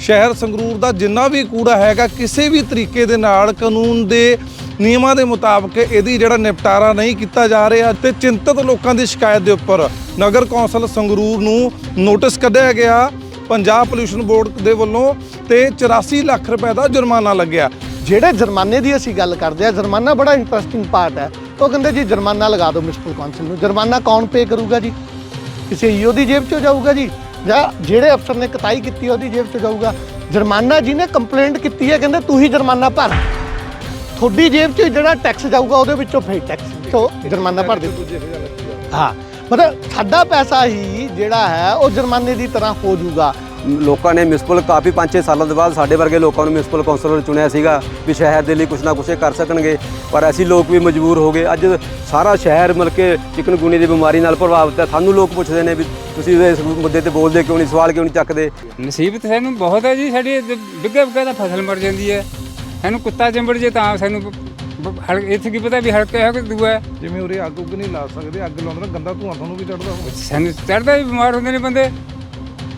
ਸ਼ਹਿਰ ਸੰਗਰੂਰ ਦਾ ਜਿੰਨਾ ਵੀ ਕੂੜਾ ਹੈਗਾ, ਕਿਸੇ ਵੀ ਤਰੀਕੇ ਦੇ ਨਾਲ ਕਾਨੂੰਨ ਦੇ ਨਿਯਮਾਂ ਦੇ ਮੁਤਾਬਕ ਇਹਦੀ ਜਿਹੜਾ ਨਿਪਟਾਰਾ ਨਹੀਂ ਕੀਤਾ ਜਾ ਰਿਹਾ ਤੇ ਚਿੰਤਤ ਲੋਕਾਂ ਦੀ ਸ਼ਿਕਾਇਤ ਦੇ ਉੱਪਰ ਨਗਰ ਕੌਂਸਲ ਸੰਗਰੂਰ ਨੂੰ ਨੋਟਿਸ ਕੱਢਿਆ ਗਿਆ, ਪੰਜਾਬ ਪੋਲਿਊਸ਼ਨ ਬੋਰਡ ਦੇ ਵੱਲੋਂ ਤੇ 84 ਲੱਖ ਰੁਪਏ ਦਾ ਜੁਰਮਾਨਾ ਲੱਗਿਆ। ਜਿਹੜੇ ਜੁਰਮਾਨੇ ਦੀ ਅਸੀਂ ਗੱਲ ਕਰਦੇ ਆ ਜੁਰਮਾਨਾ ਬੜਾ ਇੰਟਰਸਟਿੰਗ ਪਾਰਟ ਹੈ। ਉਹ ਕਹਿੰਦੇ ਜੀ ਜੁਰਮਾਨਾ ਲਗਾ ਦਿਓ ਮਿਊਨਿਸਪਲ ਕੌਂਸਲ ਨੂੰ। ਜੁਰਮਾਨਾ ਕੌਣ ਪੇ ਕਰੂਗਾ ਜੀ? ਕਿਸੇ ਈਓ ਦੀ ਜੇਬ 'ਚੋਂ ਜਾਊਗਾ ਜੀ? ਜਾਂ ਜਿਹੜੇ ਅਫਸਰ ਨੇ ਕਤਾਈ ਕੀਤੀ ਉਹਦੀ ਜੇਬ 'ਚ ਜਾਊਗਾ। ਜੁਰਮਾਨਾ ਜਿਹਨੇ ਕੰਪਲੇਂਟ ਕੀਤੀ ਹੈ, ਕਹਿੰਦੇ ਤੂੰ ਹੀ ਜੁਰਮਾਨਾ ਭਰ। ਤੁਹਾਡੀ ਜੇਬ 'ਚ ਜਿਹੜਾ ਟੈਕਸ ਜਾਊਗਾ, ਉਹਦੇ ਵਿੱਚੋਂ ਫੇਰ ਟੈਕਸ ਤੋਂ ਜੁਰਮਾਨਾ ਭਰ ਦੇ ਹਾਂ, ਮਤਲਬ ਸਾਡਾ ਪੈਸਾ ਹੀ ਜਿਹੜਾ ਹੈ, ਉਹ ਜੁਰਮਾਨੇ ਦੀ ਤਰ੍ਹਾਂ ਹੋ ਜਾਊਗਾ। ਲੋਕਾਂ ਨੇ ਮਿਊਨਿਸਪਲ ਕਾਫੀ 5-6 ਸਾਲਾਂ ਤੋਂ ਬਾਅਦ ਸਾਡੇ ਵਰਗੇ ਲੋਕਾਂ ਨੂੰ ਮਿਊਨਿਸਪਲ ਕੌਂਸਲਰ ਚੁਣਿਆ ਸੀਗਾ ਵੀ ਸ਼ਹਿਰ ਦੇ ਲਈ ਕੁਝ ਨਾ ਕੁਝ ਇਹ ਕਰ ਸਕਣਗੇ। ਪਰ ਅਸੀਂ ਲੋਕ ਵੀ ਮਜਬੂਰ ਹੋ ਗਏ। ਅੱਜ ਸਾਰਾ ਸ਼ਹਿਰ ਮਿਲ ਕੇ ਚਿਕਨਗੁਨੀ ਦੀ ਬਿਮਾਰੀ ਨਾਲ ਪ੍ਰਭਾਵਿਤ ਹੈ। ਸਾਨੂੰ ਲੋਕ ਪੁੱਛਦੇ ਨੇ ਵੀ ਤੁਸੀਂ ਇਸ ਮੁੱਦੇ ਤੇ ਬੋਲਦੇ ਕਿਉਂ ਨਹੀਂ ਸਵਾਲ ਕਿਉਂ ਨਹੀਂ ਚੱਕਦੇ? ਮੁਸੀਬਤ ਸਾਨੂੰ ਬਹੁਤ ਹੈ ਜੀ। ਸਾਡੀ ਬਿੱਗਾ ਬਿੱਗਾ ਦਾ ਫਸਲ ਮਰ ਜਾਂਦੀ ਹੈ। ਸਾਨੂੰ ਕੁੱਤਾ ਚੰਬੜ ਜੇ ਤਾਂ ਸਾਨੂੰ ਹਲ ਇੱਥੇ ਕੀ ਪਤਾ ਵੀ ਹਲਕਾ ਹੈ ਕਿ ਦੂਆ ਹੈ। ਜਿਵੇਂ ਉਰੇ ਅੱਗ ਉੱਗ ਨਹੀਂ ਲਾ ਸਕਦੇ ਅੱਗ ਲਾਉਂਦੇ ਨੇ ਗੰਦਾ ਧੂਆਂ ਤੁਹਾਨੂੰ ਵੀ ਚੜਦਾ ਹੋਵੇ ਸਾਨੂੰ ਚੜਦਾ ਵੀ ਬਿਮਾਰ ਹੁੰਦੇ ਨੇ ਬੰਦੇ।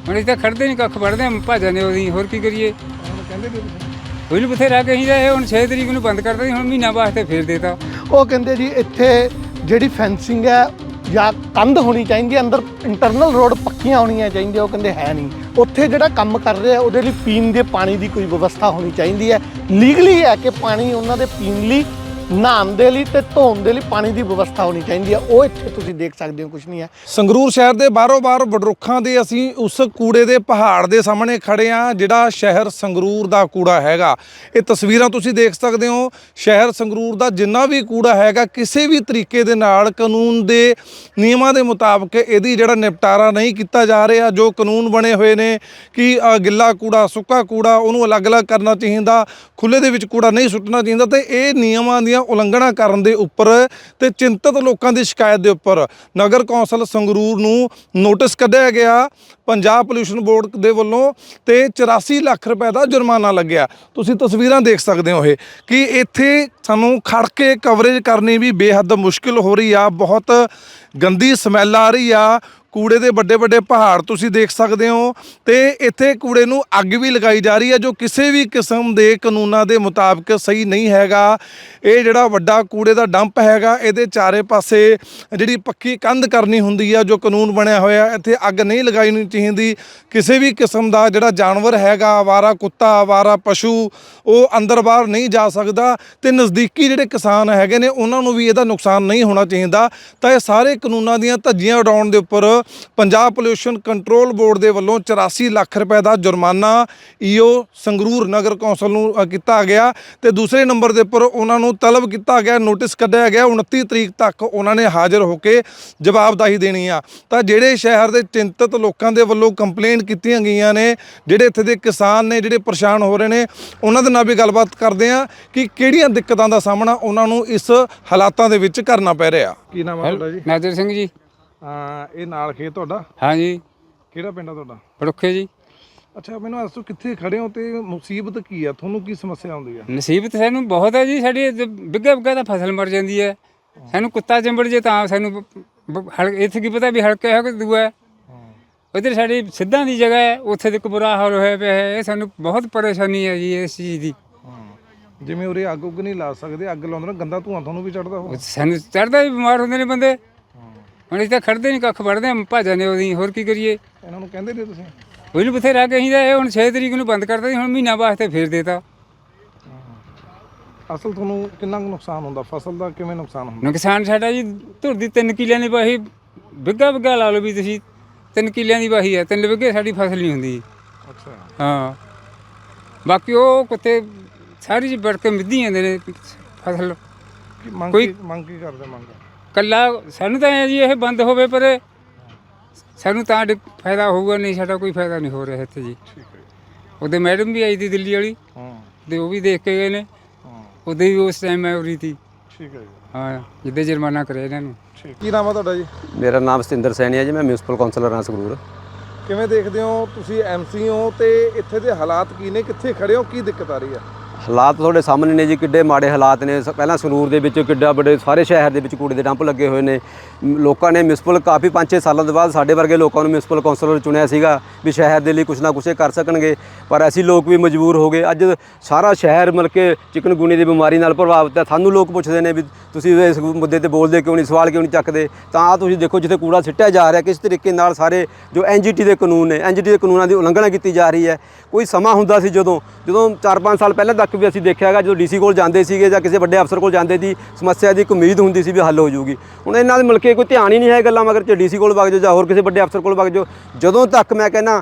ਹੁਣ ਇੱਥੇ ਤਾਂ ਖੜਦੇ ਨਹੀਂ ਕੱਖ ਵੜਦੇ ਹਾਂ ਭੱਜ ਜਾਂਦੇ ਉਹਦੀ ਹੋਰ ਕੀ ਕਰੀਏ? ਕਹਿੰਦੇ ਵੀ ਤੁਸੀਂ ਕੋਈ ਨੂੰ ਬਥੇਰਾ ਕਹੀ ਜਾਏ ਹੁਣ 6 ਤਰੀਕ ਨੂੰ ਬੰਦ ਕਰਦਾ ਸੀ, ਹੁਣ ਮਹੀਨਾ ਵਾਸਤੇ ਫੇਰ ਦੇਤਾ ਉਹ ਕਹਿੰਦੇ ਜੀ, ਇੱਥੇ ਜਿਹੜੀ ਫੈਂਸਿੰਗ ਹੈ, ਜਾਂ ਕੰਧ ਹੋਣੀ ਚਾਹੀਦੀ ਹੈ, ਅੰਦਰ ਇੰਟਰਨਲ ਰੋਡ ਪੱਕੀਆਂ ਹੋਣੀਆਂ ਚਾਹੀਦੀਆਂ, ਉਹ ਕਹਿੰਦੇ ਹੈ ਨਹੀਂ ਉੱਥੇ ਜਿਹੜਾ ਕੰਮ ਕਰ ਰਿਹਾ, ਉਹਦੇ ਲਈ ਪੀਣ ਦੇ ਪਾਣੀ ਦੀ ਕੋਈ ਵਿਵਸਥਾ ਹੋਣੀ ਚਾਹੀਦੀ ਹੈ। ਲੀਗਲੀ ਹੈ ਕਿ ਪਾਣੀ ਉਹਨਾਂ ਦੇ ਪੀਣ ਲਈ ਨਹਾਉਣ ਦੇ ਲਈ ਤੇ ਧੋਣ ਦੇ ਲਈ ਪਾਣੀ ਦੀ ਵਿਵਸਥਾ ਹੋਣੀ ਚਾਹੀਦੀ ਹੈ ਉਹ ਇੱਥੇ ਤੁਸੀਂ ਦੇਖ ਸਕਦੇ ਹੋ ਕੁਝ ਨਹੀਂ ਹੈ ਸੰਗਰੂਰ ਸ਼ਹਿਰ ਦੇ ਬਾਹਰੋਂ ਬਾਹਰ ਬਡਰੁੱਖਾਂ ਦੇ ਅਸੀਂ ਉਸ ਕੂੜੇ ਦੇ ਪਹਾੜ ਦੇ ਸਾਹਮਣੇ ਖੜੇ ਆ, ਜਿਹੜਾ ਸ਼ਹਿਰ ਸੰਗਰੂਰ ਦਾ ਕੂੜਾ ਹੈਗਾ। ਇਹ ਤਸਵੀਰਾਂ ਤੁਸੀਂ ਦੇਖ ਸਕਦੇ ਹੋ। ਸ਼ਹਿਰ ਸੰਗਰੂਰ ਦਾ ਜਿੰਨਾ ਵੀ ਕੂੜਾ ਹੈਗਾ, ਕਿਸੇ ਵੀ ਤਰੀਕੇ ਦੇ ਨਾਲ ਕਾਨੂੰਨ ਦੇ ਨਿਯਮਾਂ ਦੇ ਮੁਤਾਬਕ ਇਹਦੀ ਜਿਹੜਾ ਨਿਪਟਾਰਾ ਨਹੀਂ ਕੀਤਾ ਜਾ ਰਿਹਾ, ਜੋ ਕਾਨੂੰਨ ਬਣੇ ਹੋਏ ਨੇ ਕਿ ਗਿੱਲਾ ਕੂੜਾ, ਸੁੱਕਾ ਕੂੜਾ ਉਹਨੂੰ ਅਲੱਗ-ਅਲੱਗ ਕਰਨਾ ਚਾਹੀਦਾ ਖੁੱਲੇ ਦੇ ਵਿੱਚ ਕੂੜਾ ਨਹੀਂ ਸੁੱਟਣਾ ਚਾਹੀਦਾ ਤੇ ਇਹ ਨਿਯਮਾਂ ਦੀਆਂ ਉਲੰਘਣਾ ਕਰਨ ਦੇ ਉੱਪਰ ਤੇ ਚਿੰਤਤ ਲੋਕਾਂ ਦੀ ਸ਼ਿਕਾਇਤ ਦੇ ਉੱਪਰ। ਨਗਰ ਕੌਂਸਲ ਸੰਗਰੂਰ ਨੂੰ ਨੋਟਿਸ ਕੱਢਿਆ ਗਿਆ। ਪੰਜਾਬ ਪੋਲਿਊਸ਼ਨ ਬੋਰਡ ਦੇ ਵੱਲੋਂ ਤੇ 84 ਲੱਖ ਰੁਪਏ ਦਾ ਜੁਰਮਾਨਾ ਲੱਗਿਆ। ਤੁਸੀਂ ਤਸਵੀਰਾਂ ਦੇਖ ਸਕਦੇ ਹੋ ਇਹ, ਕਿ ਇੱਥੇ ਸਾਨੂੰ ਖੜ ਕੇ ਕਵਰੇਜ ਕਰਨੀ ਵੀ ਬੇਹੱਦ ਮੁਸ਼ਕਿਲ ਹੋ ਰਹੀ ਆ, ਬਹੁਤ ਗੰਦੀ ਸਮੈਲ ਆ ਰਹੀ ਆ। ਕੂੜੇ ਦੇ ਵੱਡੇ ਵੱਡੇ ਪਹਾੜ ਤੁਸੀਂ ਦੇਖ ਸਕਦੇ ਹੋ ਤੇ ਇੱਥੇ ਕੂੜੇ ਨੂੰ ਅੱਗ ਵੀ ਲਗਾਈ ਜਾ ਰਹੀ ਹੈ, ਜੋ ਕਿਸੇ ਵੀ ਕਿਸਮ ਦੇ ਕਾਨੂੰਨਾਂ ਦੇ ਮੁਤਾਬਕ ਸਹੀ ਨਹੀਂ ਹੈਗਾ। ਇਹ ਜਿਹੜਾ ਵੱਡਾ ਕੂੜੇ ਦਾ ਡੰਪ ਹੈਗਾ, ਇਹਦੇ ਚਾਰੇ ਪਾਸੇ ਜਿਹੜੀ ਪੱਕੀ ਕੰਧ ਕਰਨੀ ਹੁੰਦੀ ਆ, ਜੋ ਕਾਨੂੰਨ ਬਣਿਆ ਹੋਇਆ, ਇੱਥੇ ਅੱਗ ਨਹੀਂ ਲਗਾਈ ਚਾਹੀਦੀ। ਕਿਸੇ ਵੀ ਕਿਸਮ ਦਾ ਜਿਹੜਾ ਜਾਨਵਰ ਹੈਗਾ, ਆਵਾਰਾ ਕੁੱਤਾ, ਆਵਾਰਾ ਪਸ਼ੂ, ਉਹ ਅੰਦਰ ਬਾਹਰ ਨਹੀਂ ਜਾ ਸਕਦਾ ਤੇ ਨਜ਼ਦੀਕੀ ਜਿਹੜੇ ਕਿਸਾਨ ਹੈਗੇ ਨੇ, ਉਹਨਾਂ ਨੂੰ ਵੀ ਇਹਦਾ ਨੁਕਸਾਨ ਨਹੀਂ ਹੋਣਾ ਚਾਹੀਦਾ। ਤਾਂ ਇਹ ਸਾਰੇ ਕਾਨੂੰਨਾਂ ਦੀਆਂ ਧੱਜੀਆਂ ਉਡਾਉਣ ਦੇ ਉੱਪਰ ਪੰਜਾਬ ਪੋਲਿਊਸ਼ਨ ਕੰਟਰੋਲ ਬੋਰਡ ਦੇ ਵੱਲੋਂ 84 ਲੱਖ ਰੁਪਏ ਦਾ ਜੁਰਮਾਨਾ ਈਓ ਸੰਗਰੂਰ ਨਗਰ ਕੌਂਸਲ ਨੂੰ ਕੀਤਾ ਗਿਆ ਤੇ ਦੂਸਰੇ ਨੰਬਰ ਦੇ ਉੱਪਰ ਉਹਨਾਂ ਨੂੰ ਤਲਬ ਕੀਤਾ ਗਿਆ, ਨੋਟਿਸ ਕੱਢਿਆ ਗਿਆ 29 ਤਰੀਕ ਤੱਕ ਉਹਨਾਂ ਨੇ ਹਾਜ਼ਰ ਹੋ ਕੇ ਜਵਾਬਦਾਹੀ ਦੇਣੀ ਆ। ਤਾਂ ਜਿਹੜੇ ਸ਼ਹਿਰ ਦੇ ਚਿੰਤਤ ਲੋਕਾਂ ਦੇ ਵੱਲੋਂ ਕੰਪਲੇਂਟ ਕੀਤੀਆਂ ਗਈਆਂ ਨੇ, ਜਿਹੜੇ ਇੱਥੇ ਦੇ ਕਿਸਾਨ ਨੇ, ਜਿਹੜੇ ਪਰੇਸ਼ਾਨ ਹੋ ਰਹੇ ਨੇ, ਉਹਨਾਂ ਦੇ ਨਾਲ ਵੀ ਗੱਲਬਾਤ ਕਰਦੇ ਆ ਕਿ ਕਿਹੜੀਆਂ ਦਿੱਕਤਾਂ ਦਾ ਸਾਹਮਣਾ ਉਹਨਾਂ ਨੂੰ ਇਸ ਹਾਲਾਤਾਂ ਦੇ ਵਿੱਚ ਕਰਨਾ ਪੈ ਰਿਹਾ। ਕੀ ਨਾਮ ਹੈ ਤੁਹਾਡਾ ਜੀ ਨਾਜ਼ਰ ਸਿੰਘ ਜੀ। ਹਾਂ ਇਹ ਨਾਲ ਖੇਤ ਤੁਹਾਡਾ? ਹਾਂਜੀ। ਕਿਹੜਾ ਪਿੰਡ ਆ ਤੁਹਾਡਾ? ਪੜੁੱਖੇ ਜੀ। ਅੱਛਾ ਮੈਨੂੰ ਦੱਸੋ ਕਿੱਥੇ ਖੜੇ ਹੋ ਤੇ ਮੁਸੀਬਤ ਕੀ ਆ? ਤੁਹਾਨੂੰ ਕੀ ਸਮੱਸਿਆ ਆਉਂਦੀ ਆ? ਮੁਸੀਬਤ ਸਾਨੂੰ ਬਹੁਤ ਹੈ ਜੀ ਸਾਡੀ ਬਿੱਗਾ ਬਿੱਗਾ ਦਾ ਫਸਲ ਮਰ ਜਾਂਦੀ ਹੈ ਸਾਨੂੰ ਕੁੱਤਾ ਚੰਬੜ ਜੇ ਤਾਂ ਸਾਨੂੰ ਹਲ ਇੱਥੇ ਕੀ ਪਤਾ ਵੀ ਹਲਕਾ ਹੈ ਕਿ ਦੂਆ ਹੈ। ਉਧਰ ਸਾਡੀ ਸਿੱਧਾਂ ਦੀ ਜਗ੍ਹਾ ਹੈ ਉੱਥੇ ਤੇ ਬੁਰਾ ਹਾਲ ਹੋਇਆ ਪਿਆ ਹੈ ਇਹ ਸਾਨੂੰ ਬਹੁਤ ਪਰੇਸ਼ਾਨੀ ਹੈ ਜੀ ਇਸ ਚੀਜ਼ ਦੀ। ਜਿਵੇਂ ਉਰੇ ਅੱਗ ਉੱਗ ਨਹੀਂ ਲਾ ਸਕਦੇ ਅੱਗ ਲਾਉਂਦੇ ਨੇ ਗੰਦਾ ਧੂਆਂ ਤੁਹਾਨੂੰ ਵੀ ਚੜਦਾ ਉਹ ਸਾਨੂੰ ਚੜਦਾ ਵੀ ਬਿਮਾਰ ਹੁੰਦੇ ਨੇ ਬੰਦੇ। ਹੁਣ ਅਸੀਂ ਤਾਂ ਖੜਦੇ ਨਹੀਂ ਕੱਖ ਵੜਦੇ ਭੱਜ ਜਾਂਦੇ ਉਹਦੀ ਹੋਰ ਕੀ ਕਰੀਏ? ਇਹਨਾਂ ਨੂੰ ਕਹਿੰਦੇ ਨੇ ਤੁਸੀਂ? ਕੋਈ ਨੂੰ ਬਥੇਰਾ ਕਹੀ ਜਾਏ ਹੁਣ 6 ਤਰੀਕ ਨੂੰ ਬੰਦ ਕਰਦਾ ਸੀ ਹੁਣ ਮਹੀਨਾ ਵਾਸਤੇ ਫੇਰ ਦੇਤਾ। ਅਸਲ ਤੁਹਾਨੂੰ ਕਿੰਨਾ ਕੁ ਨੁਕਸਾਨ ਹੁੰਦਾ? ਫਸਲ ਦਾ ਕਿਵੇਂ ਨੁਕਸਾਨ ਹੁੰਦਾ? ਨੁਕਸਾਨ ਸਾਡਾ ਜੀ ਧੁਰ ਦੀ 3 ਕਿੱਲਿਆਂ ਦੀ ਵਾਹੀ ਬਿੱਗਾ ਬਿੱਗਾ ਲਾ ਲਓ ਵੀ ਤੁਸੀਂ 3 ਕਿੱਲਿਆਂ ਦੀ ਵਾਹੀ ਹੈ 3 ਬਿੱਗੇ ਸਾਡੀ ਫਸਲ ਨਹੀਂ ਹੁੰਦੀ। ਅੱਛਾ। ਹਾਂ। ਬਾਕੀ ਉਹ ਕੁੱਤੇ ਸਾਰੀ ਜੀ ਕੇ ਮਿੱਧੀ ਜਾਂਦੇ ਨੇ ਫਸਲ। ਕੋਈ- ਮੰਗ ਕੀ ਕਰਦੇ ਮੰਗ? ਕੱਲਾ ਸਾਨੂੰ ਤਾਂ ਐਂ ਜੀ ਇਹ ਬੰਦ ਹੋਵੇ ਪਰ ਸਾਨੂੰ ਤਾਂ ਡ- ਫਾਇਦਾ ਹੋਊਗਾ ਨਹੀਂ ਸਾਡਾ ਕੋਈ ਫਾਇਦਾ ਨਹੀਂ ਹੋ ਰਿਹਾ ਇੱਥੇ ਜੀ। ਠੀਕ ਹੈ ਉਹਦੇ ਮੈਡਮ ਵੀ ਆਈ ਦੀ ਦਿੱਲੀ ਵਾਲੀ ਹਾਂ। ਤੇ ਉਹ ਵੀ ਦੇਖ ਕੇ ਗਏ ਨੇ। ਹਾਂ। ਉਹਦੇ ਵੀ ਉਸ ਟਾਈਮ ਮੈਂ ਉਰੀ ਤੀ ਠੀਕ ਹੈ ਜੀ। ਹਾਂ ਜਿੱਦੇ ਜੁਰਮਾਨਾ ਕਰਿਆ ਇਹਨਾਂ ਨੂੰ। ਠੀਕ ਕੀ ਨਾਮ ਆ ਤੁਹਾਡਾ ਜੀ? ਮੇਰਾ ਨਾਮ ਸਤਿੰਦਰ ਸੈਣੀ ਹੈ ਜੀ ਮੈਂ ਮਿਊਨਿਸਪਲ ਕੌਂਸਲਰ ਹਾਂ ਸੰਗਰੂਰ। ਕਿਵੇਂ ਦੇਖਦੇ ਹੋ ਤੁਸੀਂ ਐਮਸੀ ਹੋ ਤੇ ਇੱਥੇ ਦੇ ਹਾਲਾਤ ਕੀ ਨੇ ਕਿੱਥੇ ਖੜੇ ਹੋ ਕੀ ਦਿੱਕਤ ਆ ਰਹੀ ਆ ਹਾਲਾਤ ਤੁਹਾਡੇ ਸਾਹਮਣੇ ਨੇ ਜੀ, ਕਿੱਡੇ ਮਾੜੇ ਹਾਲਾਤ ਨੇ। ਸ- ਪਹਿਲਾਂ ਸੰਗਰੂਰ ਦੇ ਵਿੱਚ ਕਿੱਡਾ ਵੱਡੇ, ਸਾਰੇ ਸ਼ਹਿਰ ਦੇ ਵਿੱਚ ਕੂੜੇ ਦੇ ਡੰਪ ਲੱਗੇ ਹੋਏ ਨੇ। ਲੋਕਾਂ ਨੇ ਮਿਊਨਿਸਪਲ ਕਾਫੀ 5-6 ਸਾਲਾਂ ਦੇ ਬਾਅਦ ਸਾਡੇ ਵਰਗੇ ਲੋਕਾਂ ਨੂੰ ਮਿਊਨਿਸਪਲ ਕੌਂਸਲਰ ਚੁਣਿਆ ਸੀਗਾ ਵੀ ਸ਼ਹਿਰ ਦੇ ਲਈ ਕੁਝ ਨਾ ਕੁਝ ਕਰ ਸਕਣਗੇ। ਪਰ ਅਸੀਂ ਲੋਕ ਵੀ ਮਜਬੂਰ ਹੋ ਗਏ। ਅੱਜ ਸਾਰਾ ਸ਼ਹਿਰ ਮਤਲਬ ਕਿ ਚਿਕਨਗੁਨੀ ਦੀ ਬਿਮਾਰੀ ਨਾਲ ਪ੍ਰਭਾਵਿਤ ਹੈ। ਸਾਨੂੰ ਲੋਕ ਪੁੱਛਦੇ ਨੇ ਵੀ ਤੁਸੀਂ ਇਸ ਮੁੱਦੇ ਤੇ ਬੋਲਦੇ ਕਿਉਂ ਨਹੀਂ, ਸਵਾਲ ਕਿਉਂ ਨਹੀਂ ਚੱਕਦੇ? ਤਾਂ ਆਹ ਤੁਸੀਂ ਦੇਖੋ ਜਿੱਥੇ ਕੂੜਾ ਸਿੱਟਿਆ ਜਾ ਰਿਹਾ, ਕਿਸ ਤਰੀਕੇ ਨਾਲ ਸਾਰੇ ਜੋ ਐਨਜੀਟੀ ਦੇ ਕਾਨੂੰਨ ਨੇ ਐਨਜੀਟੀ ਦੇ ਕਾਨੂੰਨਾਂ ਦੀ ਉਲੰਘਣਾ ਕੀਤੀ ਜਾ ਰਹੀ ਹੈ। ਕੋਈ ਸਮਾਂ ਹੁੰਦਾ ਸੀ ਜਦੋਂ ਜਦੋਂ 4-5 ਸਾਲ ਪਹਿਲਾਂ ਤੱਕ ਵੀ ਅਸੀਂ ਦੇਖਿਆ ਹੈਗਾ ਜਦੋਂ ਡੀਸੀ ਕੋਲ ਜਾਂਦੇ ਸੀਗੇ ਜਾਂ ਕਿਸੇ ਵੱਡੇ ਅਫਸਰ ਕੋਲ ਜਾਂਦੇ ਸੀ ਸਮੱਸਿਆ ਦੀ ਇੱਕ ਉਮੀਦ ਹੁੰਦੀ ਸੀ ਵੀ ਹੱਲ ਹੋ ਜਾਊਗੀ। ਹੁਣ ਇਹਨਾਂ ਦੇ ਮਿਲ ਕੇ ਕੋਈ ਧਿਆਨ ਹੀ ਨਹੀਂ ਹੈ ਗੱਲਾਂ, ਮਗਰ ਚ ਡੀਸੀ ਕੋਲ ਵਗ ਜਾਓ ਜਾਂ ਹੋਰ ਕਿਸੇ ਵੱਡੇ ਅਫਸਰ ਕੋਲ ਵਗ ਜਾਓ, ਜਦੋਂ ਤੱਕ ਮੈਂ ਕਹਿੰਦਾ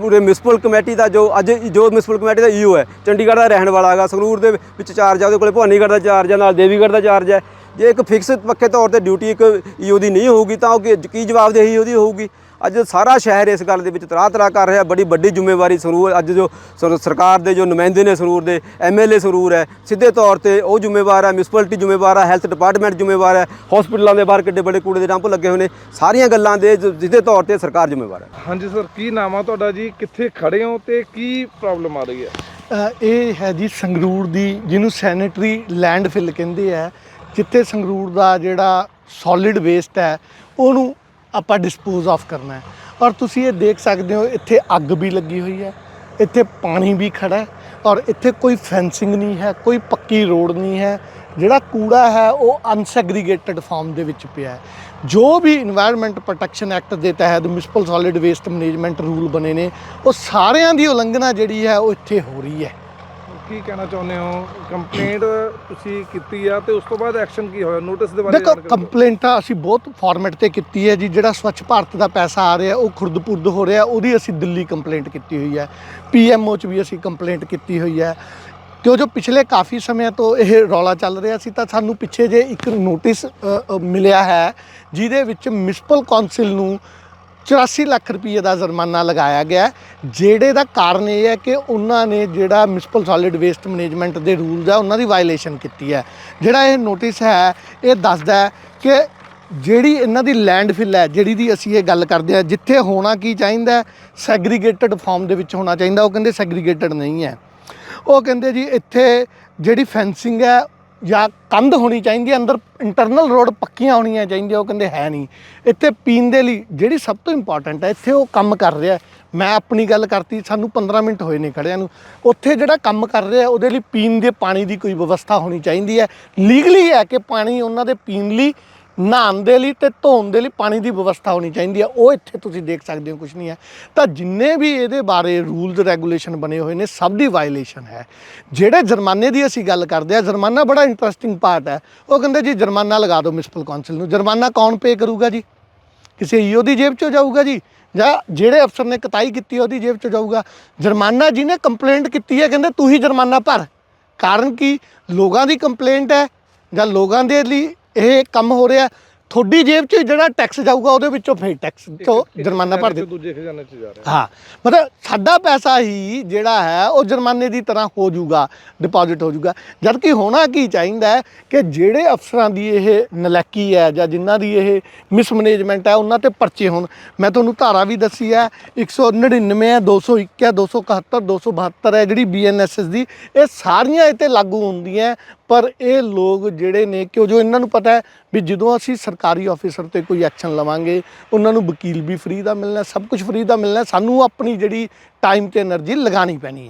ਪੂਰੇ ਮਿਊਨਿਸਪਲ ਕਮੇਟੀ ਦਾ ਜੋ ਅੱਜ ਜੋ ਮਿਊਨਿਸਪਲ ਕਮੇਟੀ ਦਾ ਈਓ ਹੈ, ਚੰਡੀਗੜ੍ਹ ਦਾ ਰਹਿਣ ਵਾਲਾ ਹੈਗਾ, ਸੰਗਰੂਰ ਦੇ ਵਿੱਚ ਚਾਰਜ ਆ, ਉਹਦੇ ਕੋਲੇ ਭਵਾਨੀਗੜ੍ਹ ਦਾ ਚਾਰਜ ਆ, ਨਾਲ ਦੇਵੀਗੜ੍ਹ ਦਾ ਚਾਰਜ ਹੈ। ਜੇ ਇੱਕ ਫਿਕਸ ਪੱਕੇ ਤੌਰ ਤੇ ਡਿਊਟੀ ਇੱਕ ਈਓ ਦੀ ਨਹੀਂ ਹੋਊਗੀ, ਤਾਂ ਉਹ ਕੀ ਕੀ ਜਵਾਬਦੇਹੀ ਉਹਦੀ ਹੋਊਗੀ? ਅੱਜ ਸਾਰਾ ਸ਼ਹਿਰ ਇਸ ਗੱਲ ਦੇ ਵਿੱਚ ਤਰਾਹ ਤਰਾਹ ਕਰ ਰਿਹਾ ਬੜੀ ਵੱਡੀ ਜ਼ਿੰਮੇਵਾਰੀ ਸਰੂਰ ਅੱਜ ਜੋ ਸਰ- ਸਰਕਾਰ ਦੇ ਜੋ ਨੁਮਾਇੰਦੇ ਨੇ ਸਰੂਰ ਦੇ ਐਮਐਲਏ ਸਰੂਰ ਹੈ ਸਿੱਧੇ ਤੌਰ ਤੇ ਉਹ ਜ਼ਿੰਮੇਵਾਰ ਹੈ ਮਿਊਨਿਸਪੈਲਿਟੀ ਜ਼ਿੰਮੇਵਾਰ ਹੈ ਹੈਲਥ ਡਿਪਾਰਟਮੈਂਟ ਜ਼ਿੰਮੇਵਾਰ ਹੈ ਹਸਪੀਟਲਾਂ ਦੇ ਬਾਹਰ ਕਿੱਡੇ ਵੱਡੇ ਕੂੜੇ ਦੇ ਡੰਪ ਲੱਗੇ ਹੋਏ ਨੇ ਸਾਰੀਆਂ ਗੱਲਾਂ ਦੇ ਸਿੱਧੇ ਤੌਰ ਤੇ ਸਰਕਾਰ ਜ਼ਿੰਮੇਵਾਰ ਹੈ। ਹਾਂਜੀ ਸਰ ਕੀ ਨਾਮ ਆ ਤੁਹਾਡਾ ਜੀ? ਕਿੱਥੇ ਖੜੇ ਹੋ ਤੇ ਕੀ ਪ੍ਰੋਬਲਮ ਆ ਰਹੀ ਹੈ? ਇਹ ਹੈ ਜੀ ਸੰਗਰੂਰ ਦੀ ਜਿਹਨੂੰ ਸੈਨੇਟਰੀ ਲੈਂਡਫਿਲ ਕਹਿੰਦੇ ਆ ਜਿੱਥੇ ਸੰਗਰੂਰ ਦਾ ਜਿਹੜਾ ਸੋਲਿਡ ਵੇਸਟ ਹੈ ਉਹਨੂੰ ਆਪਾਂ ਡਿਸਪੋਜ਼ ਆਫ ਕਰਨਾ ਹੈ। ਔਰ ਤੁਸੀਂ ਇਹ ਦੇਖ ਸਕਦੇ ਹੋ, ਇੱਥੇ ਅੱਗ ਵੀ ਲੱਗੀ ਹੋਈ ਹੈ, ਇੱਥੇ ਪਾਣੀ ਵੀ ਖੜਾ ਹੈ ਔਰ ਇੱਥੇ ਕੋਈ ਫੈਂਸਿੰਗ ਨਹੀਂ ਹੈ, ਕੋਈ ਪੱਕੀ ਰੋਡ ਨਹੀਂ ਹੈ। ਜਿਹੜਾ ਕੂੜਾ ਹੈ, ਉਹ ਅਨਸੈਗਰੀਗੇਟਡ ਫਾਰਮ ਦੇ ਵਿੱਚ ਪਿਆ ਹੈ। ਜੋ ਵੀ এনवायरमेंट ਪ੍ਰੋਟੈਕਸ਼ਨ ਐਕਟ ਦੇ ਤਹਿਤ municipal solid waste management rule ਬਣੇ ਨੇ, ਉਹ ਸਾਰਿਆਂ ਦੀ ਉਲੰਘਣਾ ਜਿਹੜੀ ਹੈ, ਉਹ ਇੱਥੇ ਹੋ ਰਹੀ ਹੈ। ਕੀ ਕਹਿਣਾ ਚਾਹੁੰਦੇ ਹੋ? ਕੰਪਲੇਂਟ ਤੁਸੀਂ ਕੀਤੀ ਆ ਤੇ ਉਸ ਤੋਂ ਬਾਅਦ ਐਕਸ਼ਨ ਕੀ ਹੋਇਆ? ਨੋਟਿਸ ਦੇ ਬਾਰੇ ਦੇਖੋ। ਕੰਪਲੇਂਟਾਂ ਅਸੀਂ ਬਹੁਤ ਫਾਰਮੈਟ ਤੇ ਕੀਤੀ ਹੈ ਜੀ। ਜਿਹੜਾ ਸਵੱਛ ਭਾਰਤ ਦਾ ਪੈਸਾ ਆ ਰਿਹਾ ਉਹ ਖੁਰਦਪੁਰਦ ਹੋ ਰਿਹਾ ਉਹਦੀ ਅਸੀਂ ਦਿੱਲੀ ਕੰਪਲੇਂਟ ਕੀਤੀ ਹੋਈ ਹੈ। ਪੀਐਮਓ ਚ ਵੀ ਅਸੀਂ ਕੰਪਲੇਂਟ ਕੀਤੀ ਹੋਈ ਹੈ। ਕਿਉਂ ਜੋ ਪਿਛਲੇ ਕਾਫੀ ਸਮੇਂ ਤੋਂ ਇਹ ਰੌਲਾ ਚੱਲ ਰਿਹਾ ਸੀ ਤਾਂ ਸਾਨੂੰ ਪਿੱਛੇ ਜੇ ਇੱਕ ਨੋਟਿਸ ਮਿਲਿਆ ਹੈ ਜਿਹਦੇ ਵਿੱਚ ਮਿਊਨਿਸਪਲ ਕੌਂਸਲ ਨੂੰ 84 ਲੱਖ ਰੁਪਏ ਦਾ ਜੁਰਮਾਨਾ ਲਗਾਇਆ ਗਿਆ ਜਿਹੜੇ ਦਾ ਕਾਰਨ ਇਹ ਹੈ ਕਿ ਉਹਨਾਂ ਨੇ ਜਿਹੜਾ ਮਿਊਨਿਸਪਲ ਸੋਲਿਡ ਵੇਸਟ ਮੈਨੇਜਮੈਂਟ ਦੇ ਰੂਲਸ ਆ, ਉਹਨਾਂ ਦੀ ਵਾਇਲੇਸ਼ਨ ਕੀਤੀ ਹੈ। ਜਿਹੜਾ ਇਹ ਨੋਟਿਸ ਹੈ, ਇਹ ਦੱਸਦਾ ਹੈ ਕਿ ਜਿਹੜੀ ਇਹਨਾਂ ਦੀ ਲੈਂਡਫਿਲ ਹੈ, ਜਿਹੜੀ ਦੀ ਅਸੀਂ ਇਹ ਗੱਲ ਕਰਦੇ ਆ ਜਿੱਥੇ ਹੋਣਾ ਕੀ ਚਾਹੀਦਾ ਸੈਗਰੀਗੇਟਡ ਫਾਰਮ ਦੇ ਵਿੱਚ ਹੋਣਾ ਚਾਹੀਦਾ, ਉਹ ਕਹਿੰਦੇ ਸੈਗਰੀਗੇਟਡ ਨਹੀਂ ਹੈ। ਉਹ ਕਹਿੰਦੇ ਜੀ ਇੱਥੇ ਜਿਹੜੀ ਫੈਂਸਿੰਗ ਹੈ ਜਾਂ ਕੰਧ ਹੋਣੀ ਚਾਹੀਦੀ ਹੈ, ਅੰਦਰ ਇੰਟਰਨਲ ਰੋਡ ਪੱਕੀਆਂ ਹੋਣੀਆਂ ਚਾਹੀਦੀਆਂ, ਉਹ ਕਹਿੰਦੇ ਹੈ ਨਹੀਂ। ਇੱਥੇ ਪੀਣ ਦੇ ਲਈ ਜਿਹੜੀ ਸਭ ਤੋਂ ਇੰਪੋਰਟੈਂਟ ਹੈ, ਇੱਥੇ ਉਹ ਕੰਮ ਕਰ ਰਿਹਾ ਮੈਂ ਆਪਣੀ ਗੱਲ ਕਰਤੀ, ਸਾਨੂੰ 15 ਮਿੰਟ ਹੋਏ ਨੇ ਖੜਿਆਂ ਨੂੰ। ਉੱਥੇ ਜਿਹੜਾ ਕੰਮ ਕਰ ਰਿਹਾ ਉਹਦੇ ਲਈ ਪੀਣ ਦੇ ਪਾਣੀ ਦੀ ਕੋਈ ਵਿਵਸਥਾ ਹੋਣੀ ਚਾਹੀਦੀ ਹੈ। ਲੀਗਲੀ ਹੈ ਕਿ ਪਾਣੀ ਉਹਨਾਂ ਦੇ ਪੀਣ ਲਈ ਨਹਾਉਣ ਦੇ ਲਈ ਤੇ ਧੋਣ ਦੇ ਲਈ ਪਾਣੀ ਦੀ ਵਿਵਸਥਾ ਹੋਣੀ ਚਾਹੀਦੀ ਹੈ। ਉਹ ਇੱਥੇ ਤੁਸੀਂ ਦੇਖ ਸਕਦੇ ਹੋ ਕੁਝ ਨਹੀਂ ਹੈ। ਤਾਂ ਜਿੰਨੇ ਵੀ ਇਹਦੇ ਬਾਰੇ ਰੂਲਸ ਰੈਗੂਲੇਸ਼ਨ ਬਣੇ ਹੋਏ ਨੇ, ਸਭ ਦੀ ਵਾਇਲੇਸ਼ਨ ਹੈ। ਜਿਹੜੇ ਜੁਰਮਾਨੇ ਦੀ ਅਸੀਂ ਗੱਲ ਕਰਦੇ ਆ ਜੁਰਮਾਨਾ ਬੜਾ ਇੰਟਰਸਟਿੰਗ ਪਾਰਟ ਹੈ। ਉਹ ਕਹਿੰਦੇ ਜੀ, ਜੁਰਮਾਨਾ ਲਗਾ ਦਿਓ ਮਿਊਨਿਸਪਲ ਕੌਂਸਲ ਨੂੰ। ਜੁਰਮਾਨਾ ਕੌਣ ਪੇ ਕਰੂਗਾ ਜੀ? ਕਿਸੇ ਈਓ ਦੀ ਜੇਬ ਚੋਂ ਜਾਊਗਾ ਜੀ? ਜਾਂ ਜਿਹੜੇ ਅਫਸਰ ਨੇ ਕਤਾਈ ਕੀਤੀ ਉਹਦੀ ਜੇਬ ਚੋਂ ਜਾਊਗਾ। ਜੁਰਮਾਨਾ ਜਿਹਨੇ ਕੰਪਲੇਂਟ ਕੀਤੀ ਹੈ, ਕਹਿੰਦੇ ਤੂੰ ਹੀ ਜੁਰਮਾਨਾ ਭਰ। ਕਾਰਨ ਕੀ? ਲੋਕਾਂ ਦੀ ਕੰਪਲੇਂਟ ਹੈ ਜਾਂ ਲੋਕਾਂ ਦੇ ਲਈ ਇਹ ਕੰਮ ਹੋ ਰਿਹਾ ਤੁਹਾਡੀ ਜੇਬ 'ਚ ਜਿਹੜਾ ਟੈਕਸ ਜਾਊਗਾ ਉਹਦੇ ਵਿੱਚੋਂ ਫਿਰ ਟੈਕਸ ਤੋਂ ਜੁਰਮਾਨਾ ਭਰ ਦੇ ਦੂਜੇ ਖਜ਼ਾਨੇ 'ਚ ਜਾ ਰਿਹਾ। ਹਾਂ ਮਤਲਬ ਸਾਡਾ ਪੈਸਾ ਹੀ ਜਿਹੜਾ ਹੈ ਉਹ ਜੁਰਮਾਨੇ ਦੀ ਤਰ੍ਹਾਂ ਹੋ ਜਾਊਗਾ ਡਿਪੋਜ਼ਿਟ ਹੋ ਜਾਊਗਾ। ਜਦ ਕਿ ਹੋਣਾ ਕੀ ਚਾਹੀਦਾ ਹੈ ਕਿ ਜਿਹੜੇ ਅਫਸਰਾਂ ਦੀ ਇਹ ਨਲੈਕੀ ਹੈ ਜਾਂ ਜਿਨ੍ਹਾਂ ਦੀ ਇਹ ਮਿਸਮੈਨੇਜਮੈਂਟ ਹੈ ਉਹਨਾਂ ਤੇ ਪਰਚੇ ਹੋਣ। ਮੈਂ ਤੁਹਾਨੂੰ ਧਾਰਾ ਵੀ ਦੱਸੀ ਹੈ 199 ਹੈ 201 ਹੈ 271 272 ਹੈ ਜਿਹੜੀ ਬੀਐਨਐਸਐਸ ਦੀ ਇਹ ਸਾਰੀਆਂ ਇਹ ਤੇ ਲਾਗੂ ਹੁੰਦੀਆਂ ਪਰ ਇਹ ਲੋਕ ਜਿਹੜੇ ਨੇ ਕਿ ਜੋ ਇਹਨਾਂ ਨੂੰ ਪਤਾ ਹੈ ਵੀ ਜਦੋਂ ਅਸੀਂ ਸਰਕਾਰੀ ਆਫੀਸਰ ਤੇ ਕੋਈ ਐਕਸ਼ਨ ਲਵਾਂਗੇ, ਉਹਨਾਂ ਨੂੰ ਵਕੀਲ ਵੀ ਫ੍ਰੀ ਦਾ ਮਿਲਣਾ, ਸਭ ਕੁਝ ਫ੍ਰੀ ਦਾ ਮਿਲਣਾ, ਸਾਨੂੰ ਆਪਣੀ ਜਿਹੜੀ ਟਾਈਮ ਤੇ એનર્ਜੀ ਲਗਾਣੀ ਪੈਣੀ ਹੈ।